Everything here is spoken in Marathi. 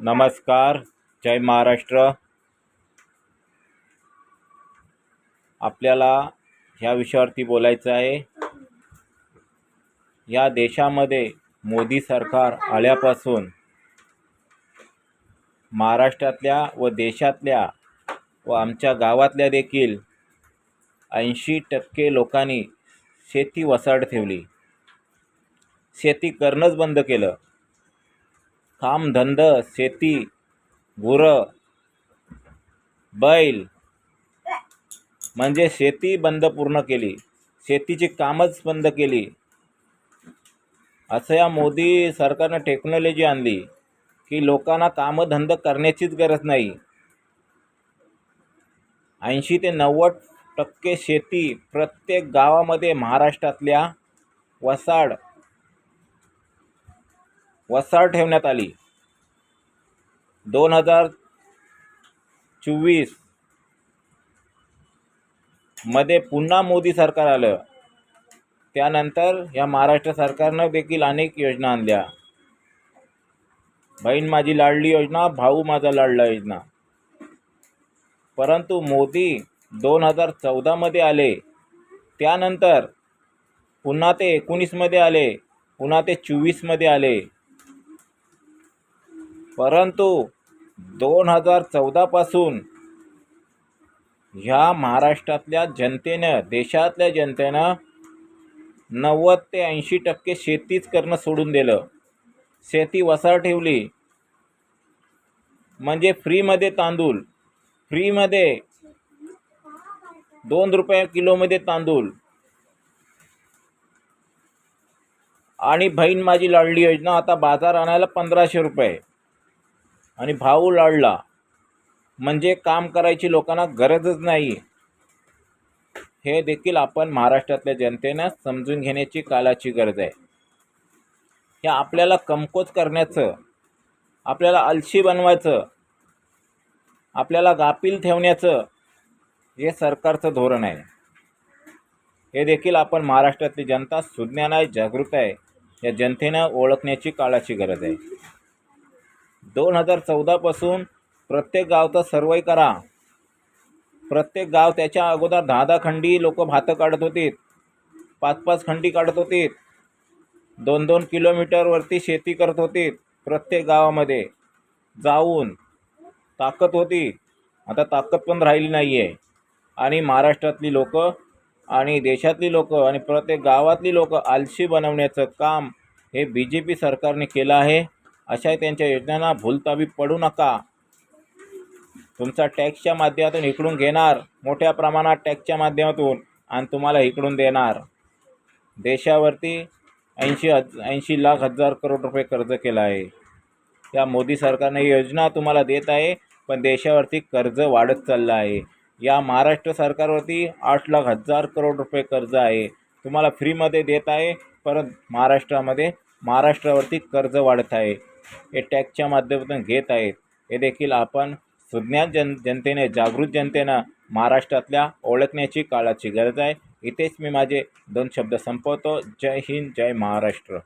नमस्कार जय महाराष्ट्र. आपल्याला ह्या विषयावरती बोलायचं आहे. या देशामध्ये मोदी सरकार आल्यापासून महाराष्ट्रातल्या व देशातल्या व आमच्या गावातल्या देखील ऐंशी टक्के लोकांनी शेती वसाड ठेवली. शेती करणंच बंद केलं. कामधंद शेती गुरं बैल. म्हणजे शेती बंद पूर्ण केली. शेतीची कामच बंद केली. असं या मोदी सरकारनं टेक्नॉलॉजी आणली की लोकांना कामधंद करण्याचीच गरज नाही. ऐंशी ते नव्वद टक्के शेती प्रत्येक गावामध्ये महाराष्ट्रातल्या वसाड वसार ठेवण्यात आली. दोन हजार चोवीसमध्ये पुन्हा मोदी सरकार आलं. त्यानंतर या महाराष्ट्र सरकारनं देखील अनेक योजना आणल्या. बहीण माझी लाडली योजना भाऊ माझा लाडला योजना. परंतु मोदी दोन हजार चौदामध्ये आले. त्यानंतर पुन्हा ते एकोणीसमध्ये आले. पुन्हा ते चोवीसमध्ये आले. परंतु दोन हजार चौदापासून ह्या महाराष्ट्रातल्या जनतेनं देशातल्या जनतेनं नव्वद ते ऐंशी टक्के शेतीच करणं सोडून दिलं. शेती वसार ठेवली. म्हणजे फ्रीमध्ये तांदूळ फ्रीमध्ये दोन रुपये किलोमध्ये तांदूळ. आणि बहीण माझी लाडली योजना आता बाजार आणायला पंधराशे रुपये. आणि भाऊ लाडला म्हणजे काम करायची लोकांना गरजच नाही. हे देखील आपण महाराष्ट्रातल्या जनतेनं समजून घेण्याची कालाची गरज आहे. हे आपल्याला कमकोच करण्याचं आपल्याला आलशी बनवायचं आपल्याला गापील ठेवण्याचं हे सरकारचं धोरण आहे. हे देखील आपण महाराष्ट्रातली जनता सुज्ञान आहे जागृत आहे. या जनतेनं ओळखण्याची काळाची गरज आहे. दोन हजार चौदापासून प्रत्येक गावचा सर्वे करा. प्रत्येक गाव त्याच्या अगोदर दहा दहा खंडी लोक भातं काढत होते पाच पाच खंडी काढत होते दोन दोन किलोमीटरवरती शेती करत होते प्रत्येक गावामध्ये. जाऊन ताकद होती. आता ताकद पण राहिली नाही आहे आणि महाराष्ट्रातली लोक आणि देशातली लोक आणि प्रत्येक गावातली लोक आलशी बनवण्याचं काम हे बी जे पी सरकारने केलं आहे. अशा त्यांच्या योजनांना भूलताबी पडू नका. तुमचा टॅक्सच्या माध्यमातून इकडून घेणार मोठ्या प्रमाणात टॅक्सच्या माध्यमातून आणि तुम्हाला इकडून देणार. देशावरती ऐंशी हज ऐंशी लाख हजार करोड रुपये कर्ज केलं आहे. या मोदी सरकारने ही योजना तुम्हाला देत आहे पण देशावरती कर्ज वाढत चाललं आहे. या महाराष्ट्र सरकारवरती आठ लाख हजार करोड रुपये कर्ज आहे. तुम्हाला फ्रीमध्ये देत आहे परत महाराष्ट्रामध्ये महाराष्ट्रावरती कर्ज वाढत आहे. हे टॅक्सच्या माध्यमातून घेत आहेत. हे देखील आपण सुज्ञात जन जनतेने जागृत जनतेनं महाराष्ट्रातल्या ओळखण्याची काळाची गरज आहे. इथेच मी माझे दोन शब्द संपवतो. जय हिंद जय महाराष्ट्र.